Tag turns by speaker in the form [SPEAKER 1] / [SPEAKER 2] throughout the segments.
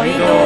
[SPEAKER 1] 여의도 뉴스.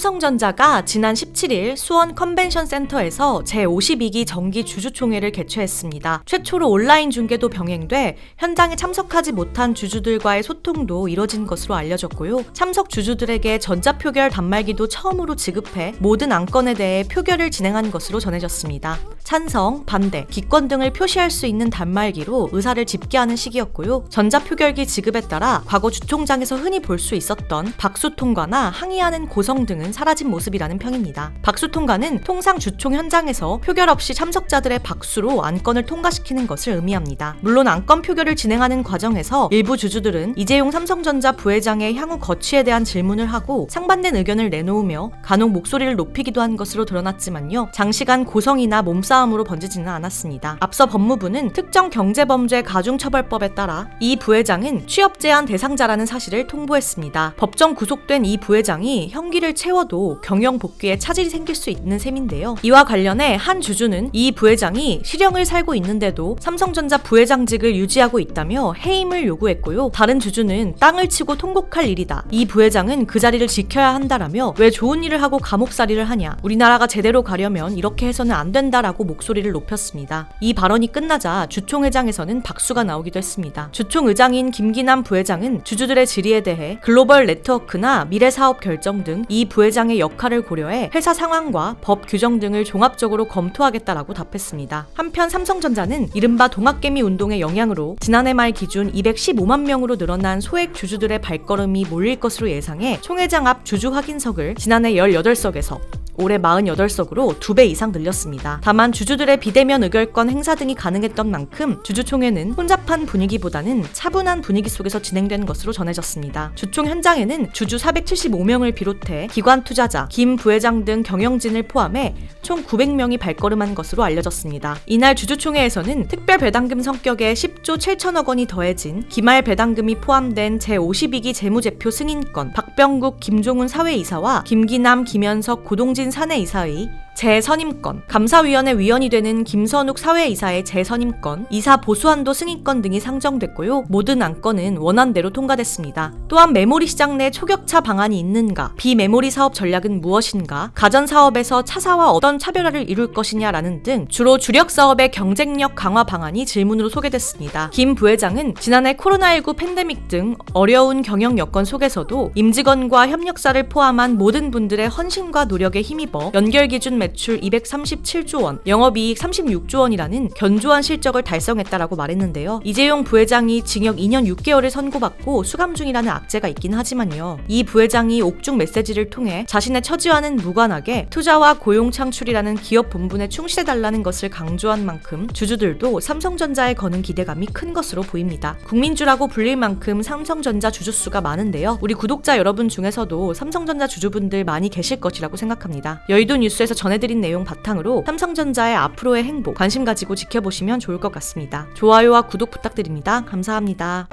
[SPEAKER 2] 삼성전자가 지난 17일 수원 컨벤션 센터에서 제52기 정기 주주총회를 개최했습니다. 최초로 온라인 중계도 병행돼 현장에 참석하지 못한 주주들과의 소통도 이뤄진 것으로 알려졌고요. 참석 주주들에게 전자표결 단말기도 처음으로 지급해 모든 안건에 대해 표결을 진행한 것으로 전해졌습니다. 찬성, 반대, 기권 등을 표시할 수 있는 단말기로 의사를 집계하는 시기였고요. 전자표결기 지급에 따라 과거 주총장에서 흔히 볼 수 있었던 박수 통과나 항의하는 고성 등은 사라진 모습이라는 평입니다. 박수 통과는 통상 주총 현장에서 표결 없이 참석자들의 박수로 안건을 통과시키는 것을 의미합니다. 물론 안건 표결을 진행하는 과정에서 일부 주주들은 이재용 삼성전자 부회장의 향후 거취에 대한 질문을 하고 상반된 의견을 내놓으며 간혹 목소리를 높이기도 한 것으로 드러났지만요. 장시간 고성이나 몸싸움으로 번지지는 않았습니다. 앞서 법무부는 특정 경제범죄 가중처벌법에 따라 이 부회장은 취업 제한 대상자라는 사실을 통보했습니다. 법정 구속된 이 부회장이 형기를 채 워도 경영 복귀에 차질이 생길 수 있는 셈인데요. 이와 관련해 한 주주는 이 부회장이 실형을 살고 있는데도 삼성전자 부회장직을 유지하고 있다며 해임을 요구했고요. 다른 주주는 땅을 치고 통곡할 일이다. 이 부회장은 그 자리를 지켜야 한다라며 왜 좋은 일을 하고 감옥살이를 하냐. 우리나라가 제대로 가려면 이렇게 해서는 안 된다라고 목소리를 높였습니다. 이 발언이 끝나자 주총회장에서는 박수가 나오기도 했습니다. 주총 의장인 김기남 부회장은 주주들의 질의에 대해 글로벌 네트워크나 미래 사업 결정 등 이 부회장 의 역할을 고려해 회사 상황과 법 규정 등을 종합적으로 검토하겠다라고 답했습니다. 한편 삼성전자는 이른바 동학개미 운동의 영향으로 지난해 말 기준 215만 명으로 늘어난 소액 주주들의 발걸음이 몰릴 것으로 예상해 총회장 앞 주주 확인석을 지난해 18석에서 올해 48석으로 2배 이상 늘렸습니다. 다만 주주들의 비대면 의결권 행사 등이 가능했던 만큼 주주총회는 혼잡한 분위기보다는 차분한 분위기 속에서 진행된 것으로 전해졌습니다. 주총 현장에는 주주 475명을 비롯해 기관 투자자, 김 부회장 등 경영진을 포함해 총 900명이 발걸음한 것으로 알려졌습니다. 이날 주주총회에서는 특별 배당금 성격의 10조 7천억 원이 더해진 기말 배당금이 포함된 제52기 재무제표 승인권, 박병국, 김종훈 사회이사와 김기남, 김현석, 고동진 사내이사의 재선임권, 감사위원회 위원이 되는 김선욱 사회이사의 재선임권, 이사 보수한도 승인권 등이 상정됐고요. 모든 안건은 원안대로 통과됐습니다. 또한 메모리 시장 내 초격차 방안이 있는가, 비메모리 사업 전략은 무엇인가, 가전 사업에서 차사와 어떤 차별화를 이룰 것이냐라는 등 주로 주력 사업의 경쟁력 강화 방안이 질문으로 소개됐습니다. 김 부회장은 지난해 코로나19 팬데믹 등 어려운 경영 여건 속에서도 임직원과 협력사를 포함한 모든 분들의 헌신과 노력에 힘 입어 연결 기준 매출 237조 원, 영업이익 36조 원이라는 견조한 실적을 달성했다라고 말했는데요. 이재용 부회장이 징역 2년 6개월을 선고받고 수감 중이라는 악재가 있긴 하지만요. 이 부회장이 옥중 메시지를 통해 자신의 처지와는 무관하게 투자와 고용 창출이라는 기업 본분에 충실해달라는 것을 강조한 만큼 주주들도 삼성전자에 거는 기대감이 큰 것으로 보입니다. 국민주라고 불릴 만큼 삼성전자 주주수가 많은데요. 우리 구독자 여러분 중에서도 삼성전자 주주분들 많이 계실 것이라고 생각합 있습니다. 여의도 뉴스에서 전해드린 내용 바탕으로 삼성전자의 앞으로의 행보 관심 가지고 지켜보시면 좋을 것 같습니다. 좋아요와 구독 부탁드립니다. 감사합니다.